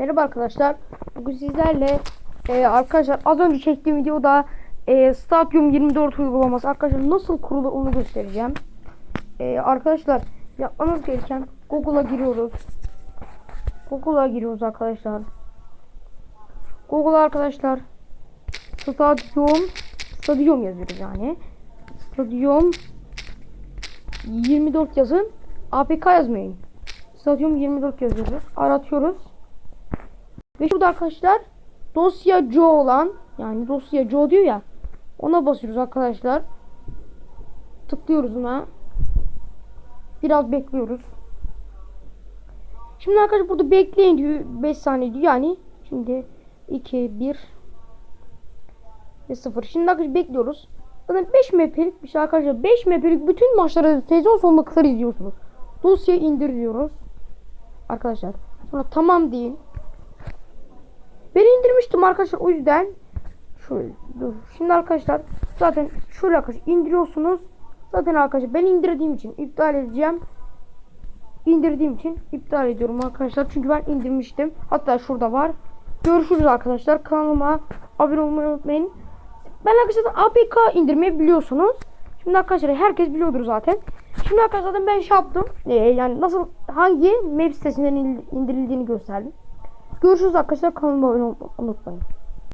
Merhaba arkadaşlar. Bugün sizlerle e, arkadaşlar az önce çektiğim videoda e, Stadyum 24 uygulaması arkadaşlar nasıl kurulur onu göstereceğim. E, arkadaşlar yapmanız gereken Google'a giriyoruz. Google'a giriyoruz arkadaşlar. Google'a arkadaşlar Stadyum Stadyum yazıyoruz yani. Stadyum 24 yazın. APK yazmayın. Stadyum 24 yazıyoruz. Aratıyoruz. Ve şurada arkadaşlar dosya Joe olan yani dosya Joe diyor ya ona basıyoruz arkadaşlar. Tıklıyoruz ona. Biraz bekliyoruz. Şimdi arkadaşlar burada bekleyin diyor 5 saniye diyor yani şimdi 2 1 ve 0. Şimdi arkadaşlar bekliyoruz. Zaten 5 MP'lik bir şey arkadaşlar. 5 MP'lik bütün maçları sezon sonuna kadar izliyorsunuz. Dosyayı indir diyoruz. Arkadaşlar. Sonra tamam deyin. Ben indirmiştim arkadaşlar o yüzden şöyle dur. Şimdi arkadaşlar zaten şöyle arkadaşlar indiriyorsunuz. Zaten arkadaşlar ben indirdiğim için iptal edeceğim. İndirdiğim için iptal ediyorum arkadaşlar. Çünkü ben indirmiştim. Hatta şurada var. Görüşürüz arkadaşlar. Kanalıma abone olmayı unutmayın. Ben arkadaşlar APK indirmeyi biliyorsunuz. Şimdi arkadaşlar herkes biliyordur zaten. Şimdi arkadaşlar ben şey yaptım. Ee, yani nasıl hangi web sitesinden indirildiğini gösterdim. Görüşürüz arkadaşlar. Kanalıma abone olmayı unutmayın.